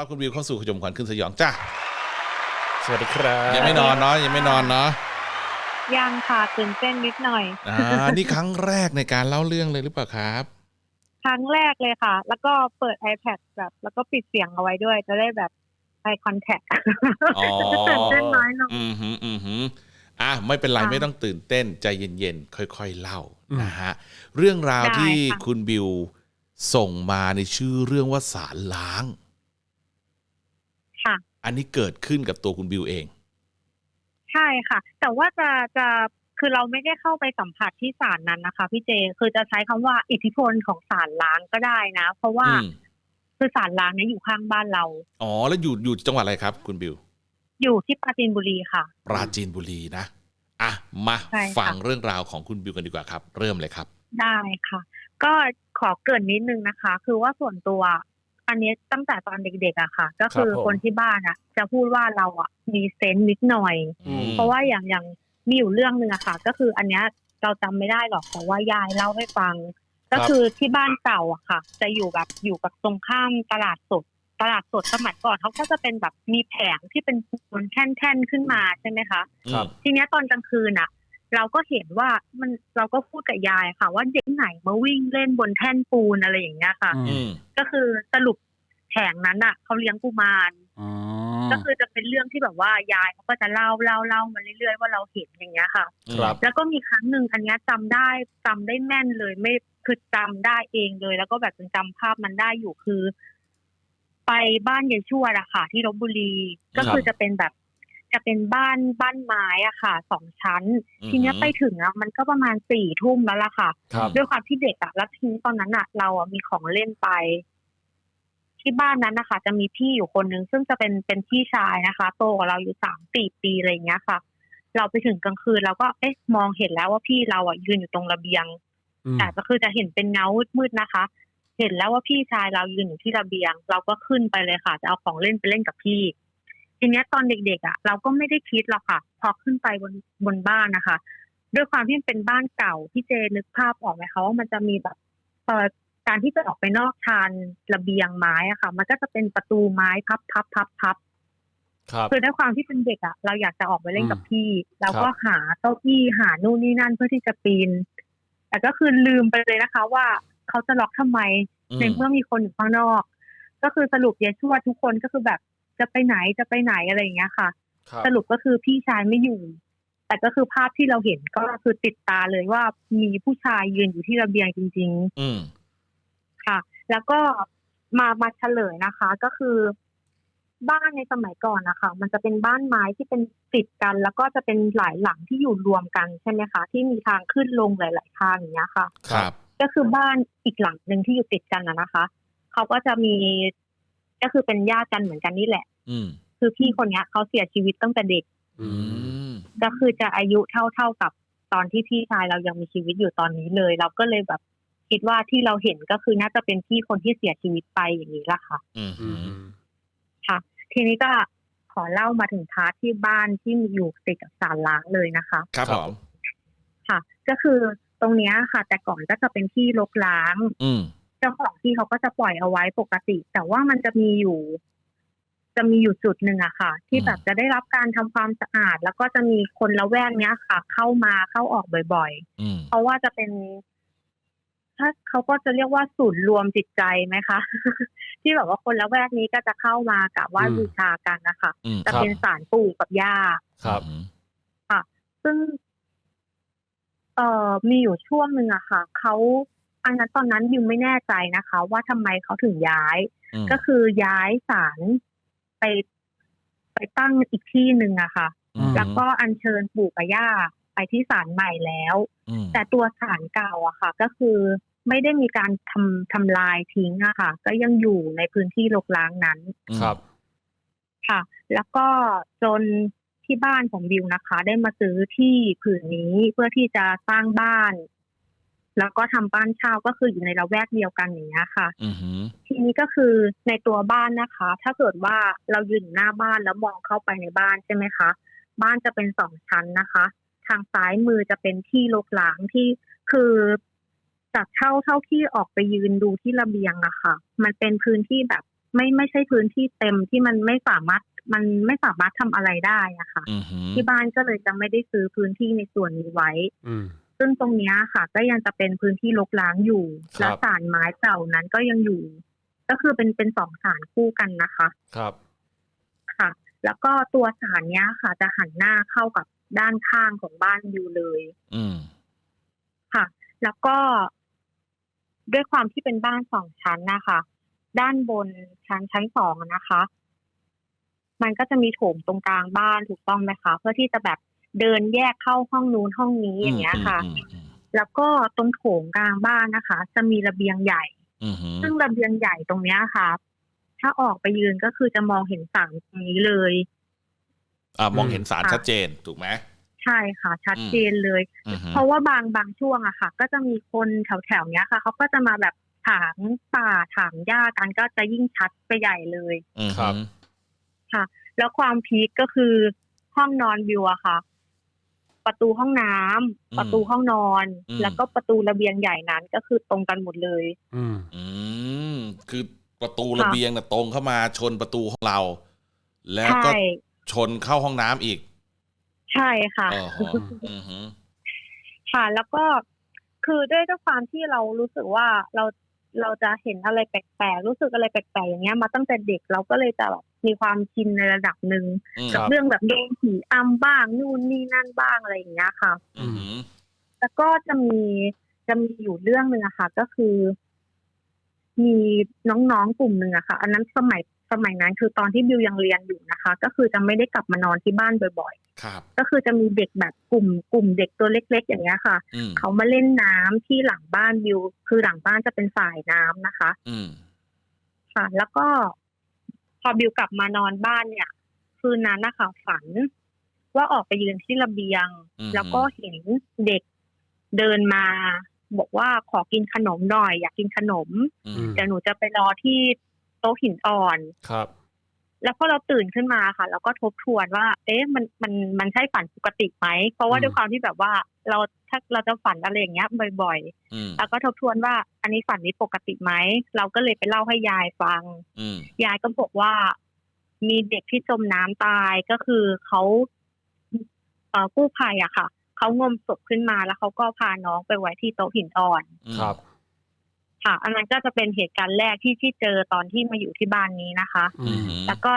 รับคุณวิวเข้าสู่ขจมขวัญขึ้นสยองจ้าสวัสดีครับยังไม่นอนเนาะยังไม่นอนเนาะยังค่ะตื่นเต้นนิดหน่อยอ่านี่ครั้งแรกในการเล่าเรื่องเลยหรือเปล่าครับ ครั้งแรกเลยค่ะ แล้วก็เปิด iPad แบบ แล้วก็ปิดเสียงเอาไว้ด้วย จะได้แบบไปคอนแทคอ๋อจะตื่นเต้นน้อยลงอืมหืมอืมหืมอะไม่เป็นไรค่ะไม่ต้องตื่นเต้นใจเย็นๆค่อยๆเล่านะฮะเรื่องราวได้ที่ค่ะคุณบิวส่งมาในชื่อเรื่องว่าสารล้าง ค่ะ อันนี้เกิดขึ้นกับตัวคุณบิวเอง ใช่ค่ะ แต่ว่าจะจะคือเราไม่ได้เข้าไปสัมผัสที่ศาลนั้นนะคะ พี่เจคือจะใช้คำว่าอิทธิพลของศาลล้างก็ได้นะ เพราะว่าอืมคือศาลล้างเนี่ยอยู่ข้างบ้านเรา อ๋อ แล้วอยู่อยู่จังหวัดอะไรครับ คุณบิว อยู่ที่ปราจีนบุรีค่ะ ปราจีนบุรีนะอะมาใช่ค่ะฟังเรื่องราวของคุณบิวกันดีกว่าครับ เริ่มเลยครับ ได้ค่ะ ก็ขอเกรินนิดนึงนะคะ คือว่าส่วนตัว อันนี้ตั้งแต่ตอนเด็กๆอะค่ะ ก็คือคนที่บ้านอะจะพูดว่าเราอะมีเซนส์นิดหน่อยอืมเพราะว่าอย่างอย่างมีอยู่เรื่องหนึ่งอะค่ะ ก็คืออันเนี้ยเราจำไม่ได้หรอกแต่ว่ายายเล่าให้ฟัง ก็คือที่บ้านเก่าอะค่ะ จะอยู่แบบอยู่กับตรงข้ามตลาดสดตลาดสดสมัยก่อนเขาก็จะเป็นแบบมีแผงที่เป็นปูนแท่นๆขึ้นมาใช่ไหมคะครับทีเนี้ยตอนกลางคืนอะ เราก็เห็นว่ามันเราก็พูดกับยายค่ะ ว่าเด็กไหนมาวิ่งเล่นบนแท่นปูนอะไรอย่างเงี้ยค่ะ อืมก็คือสรุปแผงนั้นอะเขาเลี้ยงกุมาร อ๋อก็คือจะเป็นเรื่องที่แบบว่ายายเขาก็จะเล่าเล่าเล่ามาเรื่อยๆว่าเราเห็นอย่างเงี้ยค่ะ ครับ แล้วก็มีครั้งหนึ่งอันเนี้ยจำได้จำได้แม่นเลยไม่คือจำได้เองเลย แล้วก็แบบจำจำภาพมันได้อยู่คือ ไปบ้านยายชวดอะค่ะ ที่ลบบุรีก็คือจะเป็นแบบ จะเป็นบ้านบ้านไม้อะค่ะสองชั้น อืม ทีเนี้ยไปถึงอะมันก็ประมาณสี่ทุ่มแล้วล่ะค่ะ ครับ ด้วยความที่เด็กอะแล้วทีนี้ตอนนั้นอะเราอะมีของเล่นไป ที่บ้านนั้นนะคะ จะมีพี่อยู่คนนึง ซึ่งจะเป็นเป็นพี่ชายนะคะ โตกว่าเราอยู่สามสี่ปีอะไรอย่างเงี้ยค่ะ เราไปถึงกลางคืนเราก็เอ๊ะมองเห็นแล้วว่าพี่เราอะยืนอยู่ตรงระเบียง อืมแต่ก็คือจะเห็นเป็นเงามืดๆนะคะ เห็นแล้วว่าพี่ชายเรายืนอยู่ที่ระเบียง เราก็ขึ้นไปเลยค่ะ จะเอาของเล่นไปเล่นกับพี่ ทีเนี้ยตอนเด็กๆอะเราก็ไม่ได้คิดหรอกค่ะ พอขึ้นไปบนบนบ้านนะคะ ด้วยความที่มันเป็นบ้านเก่าพี่เจนึกภาพออกไหมคะว่ามันจะมีแบบเอ่อการที่จะออกไปนอกชานระเบียงไม้อะค่ะ มันก็จะเป็นประตูไม้พับพับพับพับครับคือด้วยความที่เป็นเด็กอะเราอยากจะออกไปเล่นกับอืมพี่ เราก็ครับหาเก้าอี้หานู่นนี่นั่นเพื่อที่จะปีน แต่ก็คือลืมไปเลยนะคะ ว่าเขาจะล็อกทำไมอืมในเมื่อมีคนอยู่ข้างนอก ก็คือสรุปยายชวดทุกคนก็คือแบบ จะไปไหนจะไปไหนอะไรอย่างเงี้ยค่ะครับสรุปก็คือพี่ชายไม่อยู่ แต่ก็คือภาพที่เราเห็นก็คือติดตาเลยว่ามีผู้ชายยืนอยู่ที่ระเบียงจริง ๆ อืมค่ะ แล้วก็มามาเฉลยนะคะ ก็คือบ้านในสมัยก่อนนะคะ มันจะเป็นบ้านไม้ที่เป็นติดกัน แล้วก็จะเป็นหลายหลังที่อยู่รวมกันใช่ไหมคะ ที่มีทางขึ้นลงหลาย ๆ ทางอย่างเงี้ยค่ะ ครับ ก็คือบ้านอีกหลังหนึ่งที่อยู่ติดกันนะนะคะ เขาก็จะมี ก็คือเป็นญาติกันเหมือนกันนี่แหละ อืม คือพี่คนเนี้ยเขาเสียชีวิตตั้งแต่เด็ก อือืมมก็คือจะอายุเท่าเท่าๆกับตอนที่พี่ชายเรายังมีชีวิตอยู่ตอนนี้เลย เราก็เลยแบบคิดว่าที่เราเห็นก็คือน่าจะเป็นพี่คนที่เสียชีวิตไปอย่างนี้ละค่ะ อืมอืมค่ะ ทีนี้ก็ขอเล่ามาถึงพาร์ทที่บ้านที่มีอยู่ติดกับศาลล้างเลยนะคะ ครับครัผบมค่ะ ก็คือตรงเนี้ยค่ะ แต่ก่อนก็จะเป็นที่รกล้าง อืม เจ้าของที่เขาก็จะปล่อยเอาไว้ปกติ แต่ว่ามันจะมีอยู่ จะมีอยู่จุดหนึ่งอะค่ะ ที่อืมแบบจะได้รับการทำความสะอาด แล้วก็จะมีคนละแวกเนี้ยค่ะ เข้ามาเข้าออกบ่อยอืมๆเพราะว่าจะเป็นถ้าเขาก็จะเรียกว่าศูนย์รวมจิตใจไหมคะ ที่แบบว่าคนละแวกนี้ก็จะเข้ามากราบไหว้อืมบูชากันนะคะอืมจะครับเป็นศาลปู่กับย่าครับอืมซึ่งเอ่อมีอยู่ช่วงหนึ่งอะค่ะเขา อันนั้นตอนนั้นยูไม่แน่ใจนะคะ ว่าทำไมเขาถึงย้ายอืมก็คือย้ายศาลไปไปตั้งอีกที่หนึ่งอะค่ะอืมแล้วก็อัญเชิญปู่กับย่าไปที่ศาลใหม่แล้วอืมแต่ตัวศาลเก่าอะค่ะ ก็คือไม่ได้มีการทำทำลายทิ้งอะค่ะ ก็ยังอยู่ในพื้นที่รกร้างนั้นครับ ค่ะ แล้วก็จนที่บ้านของบิวนะคะ ได้มาซื้อที่ผืนนี้เพื่อที่จะสร้างบ้าน แล้วก็ทำบ้านเช่าก็คืออยู่ในละแวกเดียวกันอย่างเงี้ยค่ะอืมอืมทีนี้ก็คือในตัวบ้านนะคะ ถ้าเกิดว่าเรายืนอยู่หน้าบ้านแล้วมองเข้าไปในบ้านใช่ไหมคะบ้านจะเป็นสองชั้นนะคะ ทางซ้ายมือจะเป็นที่รกร้างที่คือจากเท่าเท่าที่ออกไปยืนดูที่ระเบียงอะค่ะ มันเป็นพื้นที่แบบไม่ไม่ใช่พื้นที่เต็มที่มันไม่สามารถมันไม่สามารถทำอะไรได้อะค่ะอือหือที่บ้านก็เลยจะไม่ได้ซื้อพื้นที่ในส่วนนี้ไว้อืม ซึ่งตรงเนี้ยค่ะ ก็ยังจะเป็นพื้นที่รกร้างอยู่ครับและสารไม้เก่านั้นก็ยังอยู่ ก็คือเป็นเป็นสองสารคู่กันนะคะ ครับค่ะ แล้วก็ตัวสารเนี้ยค่ะ จะหันหน้าเข้ากับด้านข้างของบ้านอยู่เลย อืมค่ะ แล้วก็ด้วยความที่เป็นบ้านสองชั้นนะคะ ด้านบนชั้นชั้นสองอะนะคะ มันก็จะมีโถงตรงกลางบ้านถูกต้องไหมคะ เพื่อที่จะแบบ เดินแยกเข้าห้องนู้นห้องนี้อย่างเงี้ยค่ะอืมอืมแล้วก็ตรงโถงกลางบ้านนะคะ จะมีระเบียงใหญ่อืมอืมซึ่งระเบียงใหญ่ตรงเนี้ยค่ะ ถ้าออกไปยืนก็คือจะมองเห็นสารตรงนี้เลย อ่ามองเห็นสารค่ะชัดเจนถูกไหมใช่ค่ะ ชัดเจนเลยอือหือเพราะว่าบางบางช่วงอะค่ะ ก็จะมีคนแถวแถวๆเนี้ยค่ะเขาก็จะมาแบบถางป่าถางหญ้ากันก็จะยิ่งชัดไปใหญ่เลยอือครัหืบอค่ะ แล้วความพีคก็คือห้องนอนวิวอะค่ะ ประตูห้องน้ำประตูห้องนอน แล้วก็ประตูระเบียงใหญ่นั้นก็คือตรงกันหมดเลย อืมอืมคือประตูระเบียงน่ะตรงเข้ามาชนประตูของเรา แล้วก็ใช่ชนเข้าห้องน้ำอีก ใช่ค่ะอ๋อฮะอือหือค่ะ แล้วก็คือด้วยด้วยความที่เรารู้สึกว่าเราเราจะเห็นอะไรแปลกๆรู้สึกอะไรแปลกๆอย่างเงี้ยมาตั้งแต่เด็กเราก็เลยจะแบบ มีความชินในระดับหนึ่งอืมคกัรับบเรื่องแบบโดนผีอำบ้างนู่นนี่นั่นบ้างอะไรอย่างเงี้ยค่ะ อือหือแล้วก็จะมีจะมีอยู่เรื่องหนึ่งอะค่ะ ก็คือ มีน้องๆกลุ่มหนึ่งอะค่ะ อันนั้นสมัยสมัยนั้นคือตอนที่บิวยังเรียนอยู่นะคะ ก็คือจะไม่ได้กลับมานอนที่บ้านบ่อยครับ ๆ ก็คือจะมีเด็กแบบกลุ่ม กลุ่มเด็กตัวเล็ก ๆ อย่างเงี้ยค่ะ อืมเขามาเล่นน้ำที่หลังบ้านบิว คือหลังบ้านจะเป็นฝ่ายน้ำนะคะ อืมค่ะ แล้วก็ พอบิวกลับมานอนบ้านเนี่ย คืนนั้นนะคะฝันว่าออกไปยืนที่ระเบียงอืมแล้วก็เห็นเด็กเดินมา บอกว่าขอกินขนมหน่อย อยากกินขนมอือืมมเดี๋ยวหนูจะไปรอที่โต๊ะหินอ่อนครับ แล้วพอเราตื่นขึ้นมาค่ะแล้วก็ทบทวนว่า เอ๊ะมันมันมันใช่ฝันปกติไหม เพราะว่าอืมด้วยความที่แบบว่าเราถ้าเราจะฝันอะไรอย่างเงี้ยบ่อยอืมๆแล้วก็ทบทวนว่า อันนี้ฝันนี้ปกติไหม เราก็เลยไปเล่าให้ยายฟังอืมยายก็บอกว่า มีเด็กที่จมน้ำตายก็คือเขาเอ่อกู้ภัยอะค่ะเขางมศพขึ้นมาแล้วเขาก็พาน้องไปไว้ที่โต๊ะหินอ่อนอืมครับ ค่ะ อันนั้นก็จะเป็นเหตุการณ์แรกที่ที่เจอตอนที่มาอยู่ที่บ้านนี้นะคะ อือืมมแล้วก็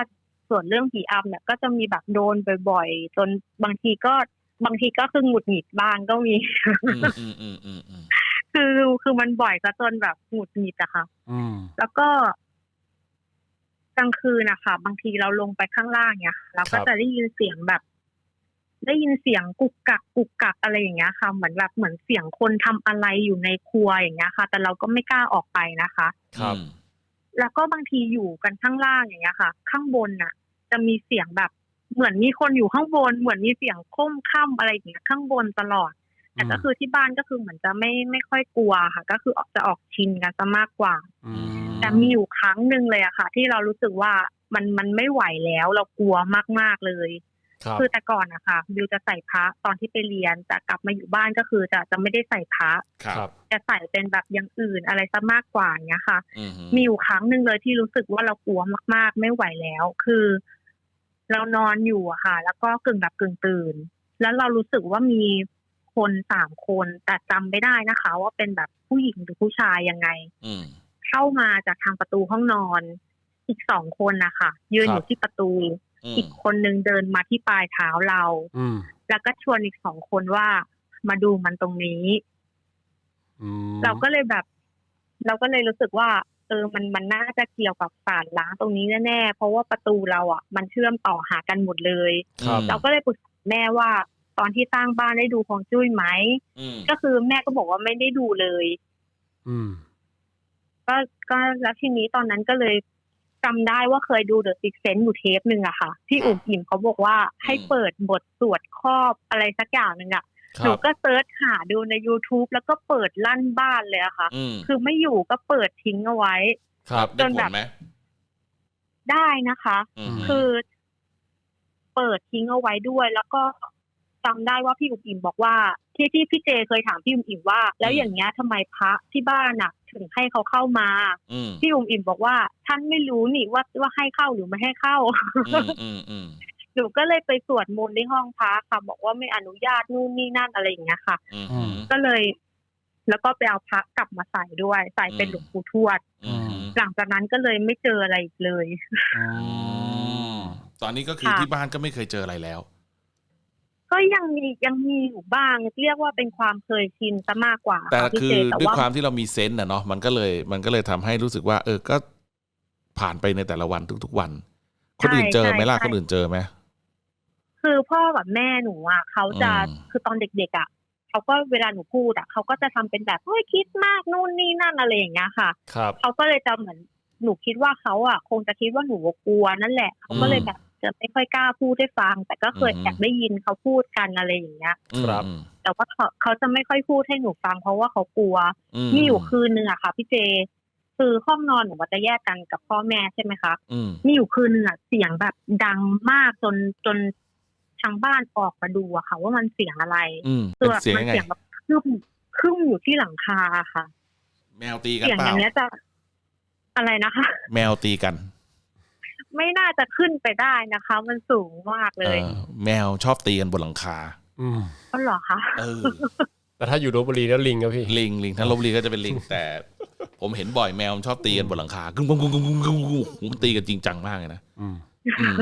ส่วนเรื่องผีอำเนี่ยก็จะมีแบบโดนบ่อยๆจนบางทีก็บางทีก็คือหงุดหงิดบ้างก็มี อืมอืมอืมอืมอืมคือคือมันบ่อยก็จนแบบหงุดหงิดอะค่ะ อืมแล้วก็กลางคืนนะคะบางทีเราลงไปข้างล่างเนี่ยค่ะเราก็ครับจะได้ยินเสียงแบบ ได้ยินเสียงกุกกักกุกกักอะไรอย่างเงี้ยค่ะ เหมือนแบบเหมือนเสียงคนทำอะไรอยู่ในครัวอย่างเงี้ยค่ะ แต่เราก็ไม่กล้าออกไปนะคะ ครับอืมแล้วก็บางทีอยู่กันข้างล่างอย่างเงี้ยค่ะ ข้างบนน่ะ จะมีเสียงแบบเหมือนมีคนอยู่ข้างบน เหมือนมีเสียงค้มค่ำอะไรอย่างเงี้ยข้างบนตลอด แต่ก็คือที่บ้านก็คือเหมือนจะไม่ไม่ค่อยกลัวค่ะ ก็คือออกจะออกชินกันซะมากกว่าอืมแต่มีอยู่ครั้งหนึ่งเลยอะค่ะ ที่เรารู้สึกว่ามันมันไม่ไหวแล้วเรากลัวมากๆเลย ครับ คือแต่ก่อนนะคะบิวจะใส่พระตอนที่ไปเรียนแต่กลับมาอยู่บ้านก็คือจะจะไม่ได้ใส่พระครับครับจะใส่เป็นแบบอย่างอื่นอะไรซะมากกว่าอย่างเงี้ยค่ะ อืมมีอยู่ครั้งหนึ่งเลยที่รู้สึกว่าเรากลัวมาก ๆ ไม่ไหวแล้ว คือ เรานอนอยู่อะค่ะ แล้วก็กึ่งหลับกึ่งตื่น แล้วเรารู้สึกว่ามีคนสามคน แต่จำไม่ได้นะคะ ว่าเป็นแบบผู้หญิงหรือผู้ชายยังไง อืม เข้ามาจากทางประตูห้องนอน อีกสองคนนะคะยืนครับอยู่ที่ประตู อืมอีกคนนึงเดินมาที่ปลายเท้าเราอืมแล้วก็ชวนอีกสองคนว่ามาดูมันตรงนี้อืมเราก็เลยแบบ เราก็เลยรู้สึกว่า เออมันมันน่าจะเกี่ยวกับสารล้างตรงนี้แน่ๆเพราะว่าประตูเราอะ มันเชื่อมต่อหากันหมดเลยครับเราก็เลยปรึกษาแม่ว่า ตอนที่สร้างบ้านได้ดูของจุ้ยไหมอืมก็คือแม่ก็บอกว่าไม่ได้ดูเลย อืมก็ก็แล้วทีนี้ตอนนั้นก็เลย จำได้ว่าเคยดูเดอะซิกเซนอยู่เทปหนึ่งอะค่ะ ที่อุ๋มอิ่มเขาบอกว่าให้เปิดบทสวดครอบอะไรสักอย่างหนึ่งอะคหนูรับก็เซิร์ชหาดูใน youtube แล้วก็เปิดลั่นบ้านเลยอะค่ะอืมคือไม่อยู่ก็เปิดทิ้งเอาไว้ ครับได้จนผแบลบไหมได้นะคะอืมคือเปิดทิ้งเอาไว้ด้วย แล้วก็ จำได้ว่าพี่อุ๋มอิ่มบอกว่าที่ที่พี่เจเคยถามพี่อุ๋มอิ่มว่า แล้วอย่างเงี้ยทำไมพระที่บ้านอะถึงให้เขาเข้ามาอืมพี่อุ๋มอิ่มบอกว่าท่านไม่รู้นี่ว่าว่าให้เข้าหรือไม่ให้เข้าอืมอืมอืมหนูก็เลยไปสวดมนต์ในห้องพระค่ะ บอกว่าไม่อนุญาตนู่นนี่นั่นอะไรอย่างเงี้ยค่ะอืมอืมก็เลยแล้วก็ไปเอาพระกลับมาใส่ด้วย ใส่เป็นอืมหลวงปู่ทวดอืมหลังจากนั้นก็เลยไม่เจออะไรอีกเลยอืมตอนนี้ก็คือค่ะที่บ้านก็ไม่เคยเจออะไรแล้ว ก็ยังมียังมีอยู่บ้าง เรียกว่าเป็นความเคยชินซะมากกว่าแต่ะพี่คือเจแต่ด้วยว่าความที่เรามีเซนต์นะเนาะมันก็เลยมันก็เลยทำให้รู้สึกว่า เออก็ผ่านไปในแต่ละวันทุก ๆ วัน คนอื่นเจอไหมล่ะคนอื่นเจอไหม คือพ่อกับแม่หนูอะเขาจะอืม คือตอนเด็กๆอะเขาก็เวลาหนูพูดอะเขาก็จะทำเป็นแบบเฮ้ยคิดมากนู่นนี่นั่นอะไรอย่างเงี้ยค่ะ ครับ เขาก็เลยจะเหมือนหนูคิดว่าเขาอะ คงจะคิดว่าหนูกลัวนั่นแหละเขาก็เลยแบบ จะไม่ค่อยกล้าพูดให้ฟัง แต่ก็เคยแอบได้ยินเขาพูดกันอะไรอย่างเงี้ยครับอืมแต่ว่าเขาเขาจะไม่ค่อยพูดให้หนูฟัง เพราะว่าเขากลัวอืมมีอยู่คืนนึงอะค่ะพี่เจ คือห้องนอนหนูว่าจะแยกกันกับพ่อแม่ใช่ไหมคะอืมมีอยู่คืนนึงอะเสียงแบบดังมากจนจนทางบ้านออกมาดูอะค่ะ ว่ามันเสียงอะไรอืมคืเป็นแบบเสียงมัยังไงเสียงแบบครึ่มครึ่มอยู่ที่หลังคาค่ะ แมวตีกันเสียงเปอล่าย่างเงี้ยจะอะไรนะคะ แมวตีกัน ไม่น่าจะขึ้นไปได้นะคะ มันสูงมากเลเอยอแมวชอบตีกันบนหลังคา อืมก็เหรอคะเออ แต่ถ้าอยู่ลบบุรีแล้วลิงครับพี่ ลิงลิงถ้าลบบุรีก็จะเป็นลิง แต่ ผมเห็นบ่อยแมวมันชอบตีกันบนหลังคากุ้งกุ้งกุ้งกุ้งกุ้งกุ้งกุ้งมันตีกันจริงจังมากเลยนะอืมอืม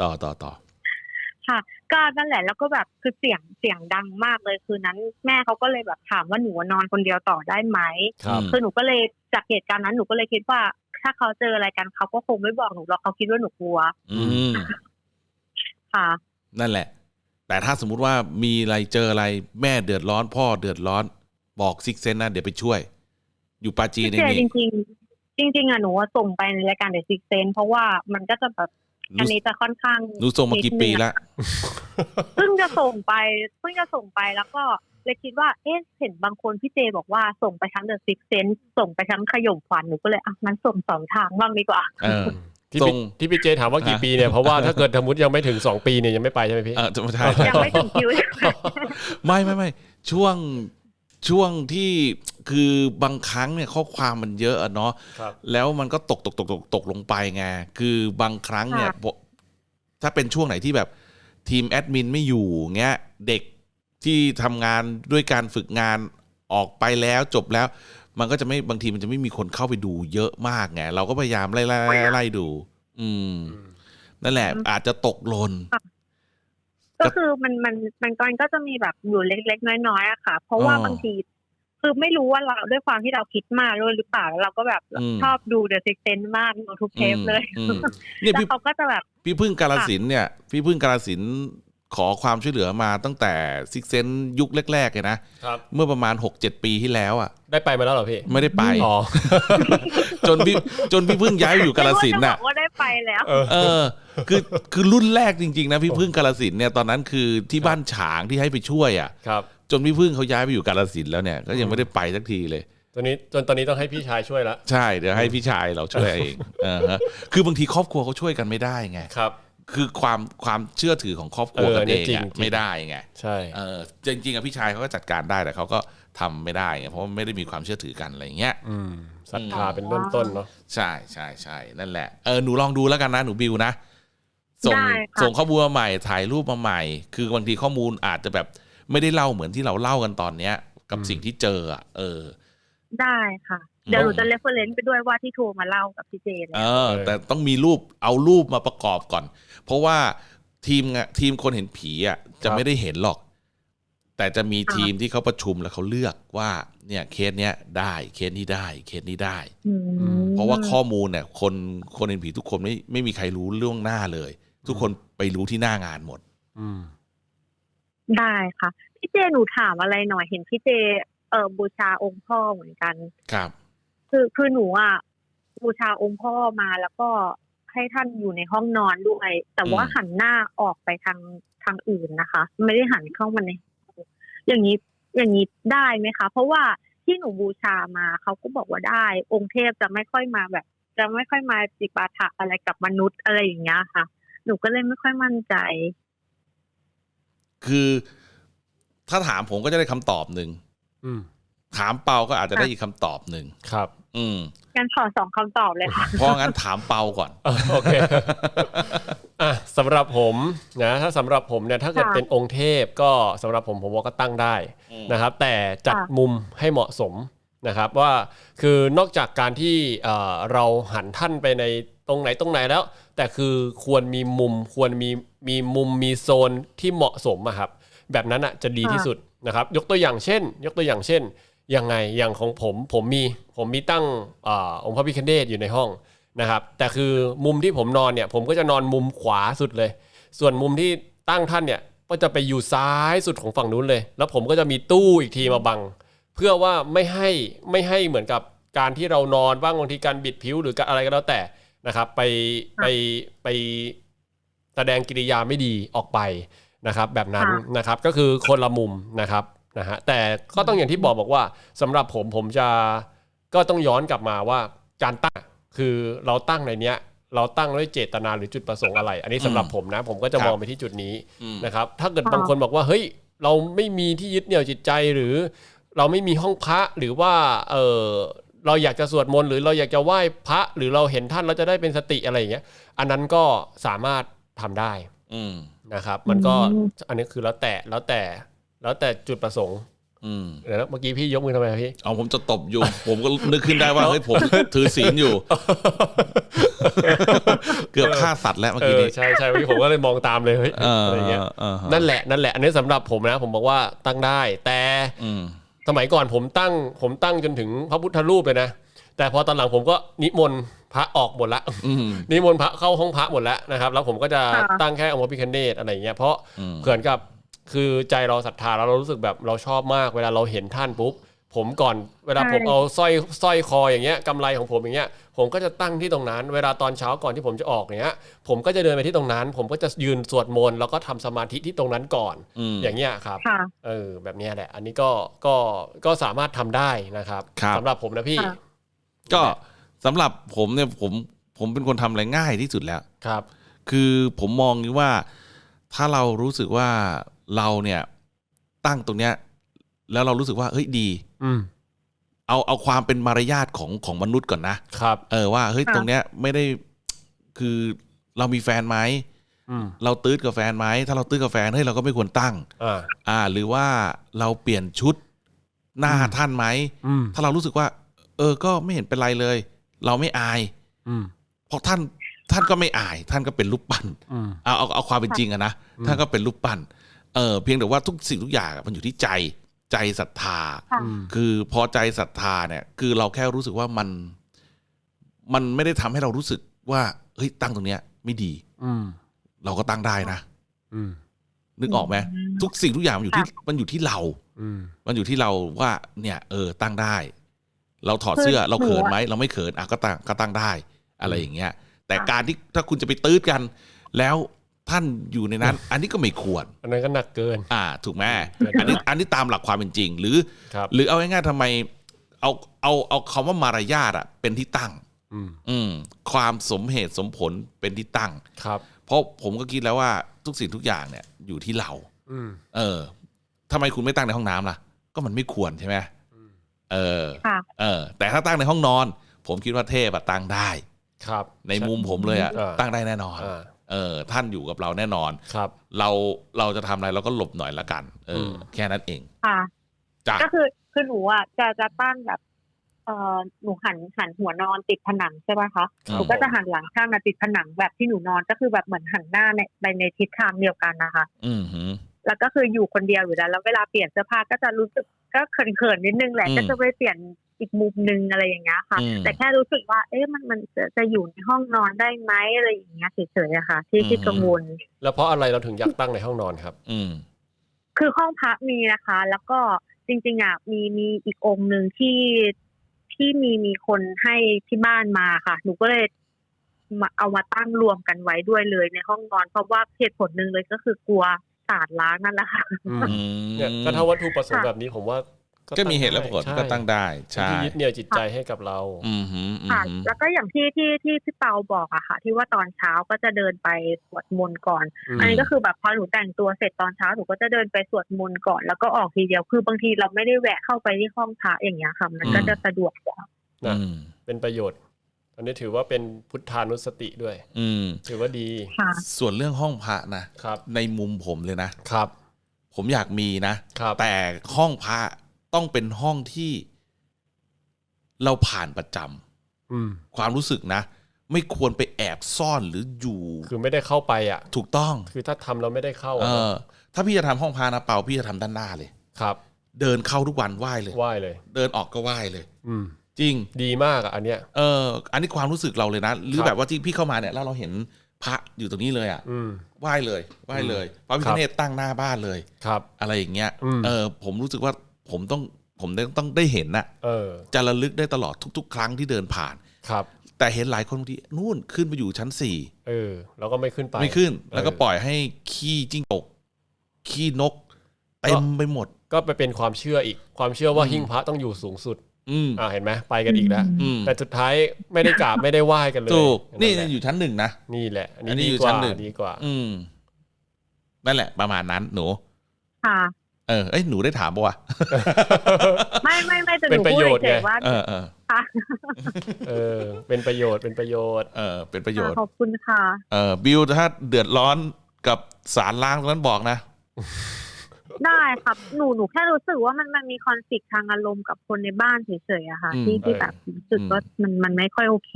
ต่อต่อต่อค่ะ ก็นั่นแหละแล้วก็แบบคือเสียงเสียงดังมากเลยคืนนั้น แม่เขาก็เลยแบบถามว่าหนูนอนคนเดียวต่อได้ไหม ครับ คือหนูก็เลยจากเหตุการณ์นั้นหนูก็เลยคิดว่า ถ้าเขาเจออะไรกันเขาก็คงไม่บอกหนูหรอกเขาคิดว่าหนูกลัว อืม ค่ะ นั่นแหละ แต่ถ้าสมมุติว่ามีอะไรเจออะไรแม่เดือดร้อน พ่อเดือดร้อน บอกซิกเซนนะเดี๋ยวไปช่วย อยู่ปาจีนพี่เองเจนี่จริงๆ จริง ๆอะหนูว่าส่งไปในรายการเดอะซิกเซนเพราะว่ามันก็จะแบบอันนี้จะค่อนข้างหนูส่งมากี่ปีนิดนึงแล้วอะเพิ่งจะส่งไปเพิ่งจะส่งไปแล้วก็ เลยคิดว่าเอ๊ะเห็นบางคนพี่เจบอกว่าส่งไปทั้งเดอะซิกเซนส่งไปทั้งขย่มขวัญหนูก็เลยอะงั้นส่งสองทางบ้างดีกว่าเออที่ส่พี่งที่พี่เจถามว่ากี่ปีเนี่ยเพราะว่าถ้าเกิดสมมติยังไม่ถึงสองปีเนี่ยยังไม่ไปใช่ไหมพี่เออจะไม่ใช่ใช่ยังไม่ถึงคิวไม่ไม่ไม่ช่วงช่วงที่คือบางครั้งเนี่ยข้อความมันเยอะอะเนาะครับแล้วมันก็ตกตกตกตกตกลงไปไงคือบางครั้งเนี่ยค่ะพอถ้าเป็นช่วงไหนที่แบบทีมแอดมินไม่อยู่เงี้ยเด็ก ที่ทำงานด้วยการฝึกงานออกไปแล้วจบแล้ว มันก็จะไม่บางทีมันจะไม่มีคนเข้าไปดูเยอะมากไงเราก็พยายามไล่ไล่ไล่ไล่ดู อืม นั่นแหละ อาจจะตกหล่นก็คือมันมันมันก็ก็จะมีแบบอยู่เล็ก ๆ น้อยๆอะค่ะ เพราะว่าอ๋อบางทีคือไม่รู้ว่าเราด้วยความที่เราคิดมากด้วยหรือเปล่าแล้วเราก็แบบอืมชอบดูเดอะซิกเซนมากดูทุกเทปเลยอืมเนี่ยแล้วพี่เขาก็จะแบบพี่พึ่งกาลสินธุ์เนี่ย พี่พึ่งกาลสินธุ์ ขอความช่วยเหลือมาตั้งแต่ซิกเซนยุคแรกๆเลยนะ ครับ เมื่อประมาณ 6-7 ปีที่แล้วอะ ได้ไปมาแล้วเหรอพี่ ไม่ได้ไป อ๋อ จนพี่จนพี่พึ่งย้ายไปอยู่กาลสินธุ์ไม่น่ะว่าจะบอกว่าได้ไปแล้ว เออ เออ คือคือรุ่นแรกจริงๆนะพี่พึ่งกาลสินธุ์เนี่ยตอนนั้นคือที่บ้านฉางที่ให้ไปช่วยอะ ครับ จนพี่พึ่งเขาย้ายไปอยู่กาลสินธุ์แล้วเนี่ยก็ยังไม่ได้ไปสักทีเลย ตอนนี้จนตอนนี้ต้องให้พี่ชายช่วยละ ใช่เดี๋ยวให้พี่ชายเราช่วยเองเออฮะคือบางทีครอบครัวเขาช่วยกันไม่ได้ไง ครับ คือความความเชื่อถือของครอบครัวเออกันเนี่เอยงจริงอะจริงไม่ได้ไงใช่เออจริงๆอะพี่ชายเขาก็จัดการได้แต่เขาก็ทำไม่ได้ไงเพราะว่าไม่ได้มีความเชื่อถือกันอะไรอย่างเงี้ยอืมศรัทธาเป็นเริ่มต้นเนาะใช่ใช่ใช่นั่นแหละเออหนูลองดูแล้วกันนะหนูบิวนะส่งได้ค่ะส่งข้อมูลมาใหม่ถ่ายรูปมาใหม่ คือบางทีข้อมูลอาจจะแบบไม่ได้เล่าเหมือนที่เราเล่ากันตอนเนี้ย กับสิ่งที่เจออะเออ ได้ค่ะ เดี๋ยวหนูจะเรฟเฟอเรนซ์ไปด้วยว่าที่โทรมาเล่ากับพี่เจเลยเออ แต่ต้องมีรูปเอารูปมาประกอบก่อน เพราะว่าทีมงะทีมคนเห็นผีอะจะไม่ได้เห็นหรอก แต่จะมีทีมที่เขาประชุมแล้วเขาเลือกว่า เนี่ยเคสเนี้ยได้เคสนี้ได้เคสนี้ได้อืมเพราะว่าข้อมูลเนี่ยคนคนเห็นผีทุกคนไม่ไม่มีใครรู้ล่วงหน้าเลย ทุกคนไปรู้ที่หน้างานหมด อืมได้ค่ะ พี่เจหนูถามอะไรหน่อยเห็นพี่เจ เออบูชาองค์พ่อเหมือนกัน ครับ คือคือหนูอะบูชาองค์พ่อมาแล้วก็ ให้ท่านอยู่ในห้องนอนด้วย แต่ว่าอืมหันหน้าออกไปทางทางอื่นนะคะ ไม่ได้หันเข้ามาในอย่างนี้อย่างนี้ได้ไหมคะ เพราะว่าที่หนูบูชามาเขาก็บอกว่าได้ องค์เทพจะไม่ค่อยมาแบบ จะไม่ค่อยมาจิปาถะอะไรกับมนุษย์อะไรอย่างเงี้ยค่ะ หนูก็เลยไม่ค่อยมั่นใจ คือถ้าถามผมก็จะได้คำตอบหนึ่งอืมถามเปาก็อาจจะได้อีกคำตอบหนึ่งครับ อืมงั้นขอสองคำตอบเลยค่ะ เพราะงั้นถามเปาก่อน โอเคอะสำหรับผมนะถ้าสำหรับผมเนี่ยถ้าเกิดค่ะเป็นองค์เทพก็สำหรับผมผมว่าก็ตั้งได้อืม นะครับ แต่จัดค่ะ มุมให้เหมาะสมนะครับว่าคือนอกจากการที่เอ่อเราหันท่านไปในตรงไหนตรงไหนแล้ว แต่คือควรมีมุมควรมีมีมุมมีโซนที่เหมาะสมอะครับ แบบนั้นอะจะดีค่ะที่สุดนะครับ ยกตัวอย่างเช่น ยกตัวอย่างเช่น ยังไงอย่างของผมผมมีผมมีตั้งอาองค์พระพิคเนตอยู่ในห้องนะครับ แต่คือมุมที่ผมนอนเนี่ย ผมก็จะนอนมุมขวาสุดเลย ส่วนมุมที่ตั้งท่านเนี่ยก็จะไปอยู่ซ้ายสุดของฝั่งนู้นเลย แล้วผมก็จะมีตู้อีกทีมาบัง เพื่อว่าไม่ให้ไม่ให้เหมือนกับการที่เรานอนบ้างบางทีการบิดผิวหรืออะไรก็แล้วแต่นะครับ ไปไปไปแสดงกิริยาไม่ดีออกไปนะครับ แบบนั้นค่ะนะครับก็คือคนละมุมนะครับ นะฮะแต่ก็ต้องอย่างที่บอกบอกว่าสำหรับผมผมจะก็ต้องย้อนกลับมาว่าการตั้งคือเราตั้งในเนี้ยเราตั้งด้วยเจตนาหรือจุดประสงค์อะไร อันนี้สำหรับอืมผมนะ ผมก็จะครับมองไปที่จุดนี้อืมนะครับ ถ้าเกิดค่ะบางคนบอกว่าเฮ้ย เราไม่มีที่ยึดเหนี่ยวจิตใจหรือ เราไม่มีห้องพระหรือว่าเออเราอยากจะสวดมนต์หรือเราอยากจะไหว้พระ หรือเราเห็นท่านเราจะได้เป็นสติอะไรอย่างเงี้ย อันนั้นก็สามารถทำได้อืมนะครับ มันก็อืมอันนี้คือแล้วแต่แล้วแต่ แล้วแต่จุดประสงค์อืมเดี๋ยวนะเมื่อกี้พี่ยกมือทำไมครับพี่ เอาผมจะตบอยู่ ผมก็นึกขึ้นได้ว่าเฮ้ยผมถือศีลอยู่ เกือบฆ่าสัตว์แล้วเมื่อเอกี้อนี้ ใช่ใช่เมื่อกี้ผมก็เลยมองตามเลยเฮ้ยเอออะไรเงี้ยเออฮะ นั่นแหละนั่นแหละ อันนี้สำหรับผมนะผมบอกว่าตั้งได้ แต่อืมสมัยก่อนผมตั้ง ผมตั้งจนถึงพระพุทธรูปเลยนะแต่พอตอนหลังผมก็นิมนต์พระออกหมดละ อืม นิมนต์พระเข้าห้องพระหมดแล้วนะครับ แล้วผมก็จะค่ะ ตั้งแค่องค์พระพิคเนตอะไรอย่างเงี้ยเพราะอืมเผื่อนกับ คือใจเราศรัทธาแล้วเรารู้สึกแบบเราชอบมากเวลาเราเห็นท่านปุ๊บผมก่อนเวลาใช่ผมเอาสร้อยสร้อยคออย่างเงี้ยกำไรของผมอย่างเงี้ยผมก็จะตั้งที่ตรงนั้น เวลาตอนเช้าก่อนที่ผมจะออกอย่างเงี้ย ผมก็จะเดินไปที่ตรงนั้น ผมก็จะยืนสวดมนต์แล้วก็ทำสมาธิที่ตรงนั้นก่อนอืมอย่างเงี้ยครับค่ะเออแบบเนี้ยแหละ อันนี้ก็ก็ก็สามารถทำได้นะครับครับสำหรับผมนะพี่ค่ะก็สำหรับผมเนี่ยผมผมเป็นคนทำอะไรง่ายที่สุดแล้วครับ คือผมมองว่าถ้าเรารู้สึกว่า เราเนี่ยตั้งตรงเนี้ย แล้วเรารู้สึกว่าเฮ้ยดี อืม เอาเอาความเป็นมารยาทของของมนุษย์ก่อนนะครับ เออว่าเฮ้ยค่ะตรงเนี้ยไม่ได้คือเรามีแฟนไหมอืมเราตื้ดกับแฟนไหมถ้าเราตื้ดกับแฟนเฮ้ยเราก็ไม่ควรตั้ง อ่า อ่า หรือว่าเราเปลี่ยนชุดหน้าอืมท่านไหมอืม ถ้าเรารู้สึกว่า เออก็ไม่เห็นเป็นไรเลย เราไม่อาย อืม เพราะท่านท่านก็ไม่อาย ท่านก็เป็นรูปปั้นอืม เอาเอาเอาความเป็นจริงอะนะอืมท่านก็เป็นรูปปั้น เออเพียงแต่ว่าทุกสิ่งทุกอย่างอะมันอยู่ที่ใจใจศรัทธาค่ะอืมคือพอใจศรัทธาเนี่ย คือเราแค่รู้สึกว่ามัน มันไม่ได้ทำให้เรารู้สึกว่าเฮ้ยตั้งตรงเนี้ย ไม่ดี อืมเราก็ตั้งได้นะอืมนึกออกไหมอืมทุกสิ่งทุกอย่างมันอยู่ที่มันอยู่ที่เรา อืมมันอยู่ที่เราว่า เนี่ย เออ ตั้งได้ เราถอดเสื้อคือเราเขินหนูอะไหมเราไม่เขินอะก็ตั้งก็ตั้งได้ อะไรอย่างเงี้ย แต่ค่ะการที่ถ้าคุณจะไปตื้ดกัน แล้ว ท่านอยู่ในนั้น อันนี้ก็ไม่ควร อันนั้นก็หนักเกิน อ่า ถูกไหมเกินไปอันนี้อันนี้ตามหลักความเป็นจริง หรือ ครับหรือเอาง่ายๆทำไม เอาเอาเอาคำว่ามารยาทอะเป็นที่ตั้ง อืม อืม ความสมเหตุสมผลเป็นที่ตั้ง ครับ เพราะผมก็คิดแล้วว่าทุกสิ่งทุกอย่างเนี่ยอยู่ที่เรา อืม เออทำไมคุณไม่ตั้งในห้องน้ำล่ะ ก็มันไม่ควรใช่ไหมอืมเออ ค่ะ เออ แต่ถ้าตั้งในห้องนอน ผมคิดว่าเทพอะตั้งได้ ครับในมุมผมเลยอะอ่าตั้งได้แน่นอน อ่า เออท่านอยู่กับเราแน่นอน ครับ เราเราจะทำอะไรเราก็หลบหน่อยละกัน เอออม แค่นั้นเองค่ะ จ้ะก็คือคือหนูอะจะจะตั้งแบบเอ่อหนูหันหันหัวนอนติดผนังใช่ไหมคะครัหบนูก็จะหันหลังข้างมาติดผนังแบบที่หนูนอนก็คือแบบเหมือนหันหน้าในไปในทิศทางเดียวกันนะคะ อืมหืมแล้วก็คืออยู่คนเดียวอยู่แล้วแล้วเวลาเปลี่ยนเสื้อผ้าก็จะรู้สึกก็เขินๆนิดนึงแหละอืม ก็จะไปเปลี่ยน อีกมุมนึงอะไรอย่างเงี้ยค่ะ อืม แต่แค่รู้สึกว่า เอ๊ะมันมันจะจะอยู่ในห้องนอนได้ไหมอะไรอย่างเงี้ยเฉยๆอะค่ะ ที่ที่อืมกังวล แล้วเพราะอะไรเราถึงอยากตั้งในห้องนอนครับ อืม คือห้องพักมีนะคะ แล้วก็จริงๆอะมีมีอีกองค์หนึ่งที่ที่มีมีคนให้ที่บ้านมาค่ะ หนูก็เลยมาเอามาตั้งรวมกันไว้ด้วยเลยในห้องนอน เพราะว่าเหตุผลหนึ่งเลยก็คือกลัวสาดล้างนั่นแหละค่ะ อืมอืมเนี่ยก็ถ้าวัตถุประสงค์ค่ะแบบนี้ผมว่า ก็มีเหตุและผลใช่ก็ตั้งได้เป็นใช่ที่ยึดเหนี่ยวจิตใจให้กับเรา อืมหืมอืมค่ะหืมแล้วก็อย่างที่ที่ที่พี่เปาบอกอะค่ะ ที่ว่าตอนเช้าก็จะเดินไปสวดมนต์ก่อนอืมอันนี้ก็คือแบบพอหนูแต่งตัวเสร็จตอนเช้าหนูก็จะเดินไปสวดมนต์ก่อน แล้วก็ออกทีเดียวคือบางทีเราไม่ได้แวะเข้าไปที่ห้องพระอย่างเงี้ยค่ะ มันก็จะสะดวกกว่านะอืมเป็นประโยชน์อันนี้ถือว่าเป็นพุทธานุสติด้วย อืม ถือว่าดีค่ะส่วนเรื่องห้องพระนะครับ ในมุมผมเลยนะครับ ผมอยากมีนะครับแต่ห้องพระ ต้องเป็นห้องที่เราผ่านประจำอืมความรู้สึกนะ ไม่ควรไปแอบซ่อนหรืออยู่ คือไม่ได้เข้าไปอะ ถูกต้องคือถ้าทำเราไม่ได้เข้าเออะอถ้าพี่จะทำห้องพระนะเปาพี่จะทำด้านหน้าเลยครับ เดินเข้าทุกวันไหว้เลยไหว้เลย เดินออกก็ไหว้เลย อืมจริง ดีมากอะอันเนี้ยเออ อันนี้ความรู้สึกเราเลยนะ หรือครับแบบว่าที่พี่เข้ามาเนี่ยแล้วเราเห็นพระอยู่ตรงนี้เลยอะอืมไหว้เลยไหว้เลยพระพิครัฆบเนศตั้งหน้าบ้านเลยครับ อะไรอย่างเงี้ยอืมเออผมรู้สึกว่า ผมต้องผมได้ต้องได้เห็นน่ะเออจะระลึกได้ตลอดทุก ๆ ครั้งที่เดินผ่านครับ แต่เห็นหลายคนบางทีนู่นขึ้นไปอยู่ชั้นสี่เออเราก็ไม่ขึ้นไปไม่ขึ้น แล้วก็เออปล่อยให้ขี้จิ้งจกขี้นกเต็มไปหมด ก็ไปเป็นความเชื่ออีก ความเชื่อว่าอืมหิ้งพระต้องอยู่สูงสุดอืมอ่าเห็นไหมไปกันอีกแล้วอืมแต่สุดท้ายไม่ได้กราบไม่ได้ไหว้กันเลยถูกนี่แหละอยู่ชั้นหนึ่งนะนี่แหละอันอันนี้นี้อยู่ดีกว่าชั้นหนึ่งดีกว่า อืมนั่นแหละ ประมาณนั้นหนูค่ะ เออเอ้ยหนูได้ถามปะวะ ไม่ไม่ไม่แต่หเป็นนูประพูดโยชน์เฉไงยๆว่าเออเออค่ะเออ เป็นประโยชน์เป็นประโยชน์ เออเป็นประโยชน์ ขอบคุณค่ะ เออบิวถ้าเดือดร้อนกับสารล้างตรงนั้นบอกนะ ได้ครับหนูหนูแค่รู้สึกว่ามันมันมีคอนฟ lict ทางอารมณ์กับคนในบ้านเฉยๆอะค่ะ อืมที่ที่เออ แบบรู้สึกอืมว่ามันมันไม่ค่อยโอเค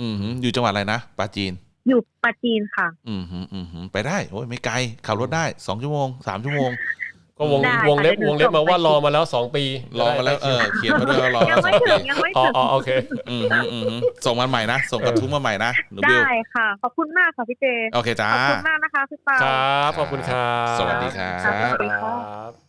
อืมหืออยู่จังหวัดอะไรนะปราจีน อยู่ปราจีนค่ะ อืมหืมอืมหืมไปได้โอ้ยไม่ไกลขับรถได้สองชั่วโมงสามชั่วโมง ก็วงได้วงเล็บค่ะเดี๋ยววงเล็บมาว่ารอมาแล้วสองปีรอมาแล้วเออเขียนมาด้วยว่ารอยังไม่สอถึงปียังไม่อ๋อถึงอ๋อโอเค อืมหืมอืมหืมส่งมาใหม่นะส่งกระทุ้งมาใหม่นะหนูบิวได้ค่ะ ขอบคุณมากค่ะพี่เจ โอเคจ้า ขอบคุณมากนะคะพี่เปา ครับ ขอบคุณครับ สวัสดีครับ สวัสดีค่ะครับ